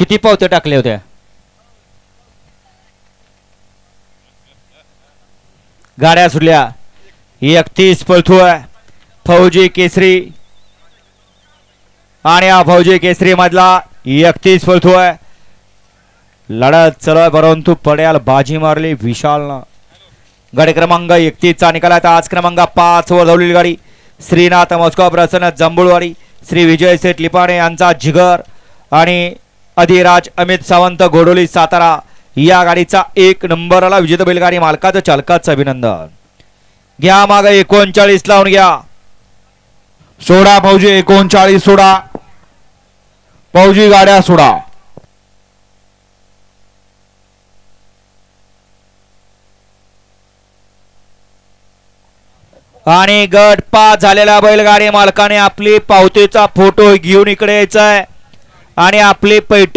किती पावते टाकले होते गाड्या सुटल्या. एकतीस पळतोय फौजी केसरी. आणि हा फौजी केसरी मधला एकतीस पळतोय लढत चलोय परंतु पड्याल बाजी मारली विशालनं. गाडी क्रमांक एकतीसचा निकाल आहे. आज क्रमांक पाच वर धावलेली गाडी श्रीनाथ मस्को प्रसन्न जंबुळवाडी. श्री विजय सेठ लिपाणे यांचा जिगर. आणि अधिराज अमित सावंत घोडोली सातारा या गाडीचा एक नंबरला विजेता बैलगाडी मालकाचं चालकाचं अभिनंदन. घ्या माग एकोणचाळीस लावून घ्या. सोडा फौजी एकोणचाळीस सोडा. फौजी गाड्या सोडा. आणि गट पाच झालेल्या बैलगाडी मालकाने आपली पावतीचा फोटो घेऊन इकडे यायचा आहे आणि आपली पैठ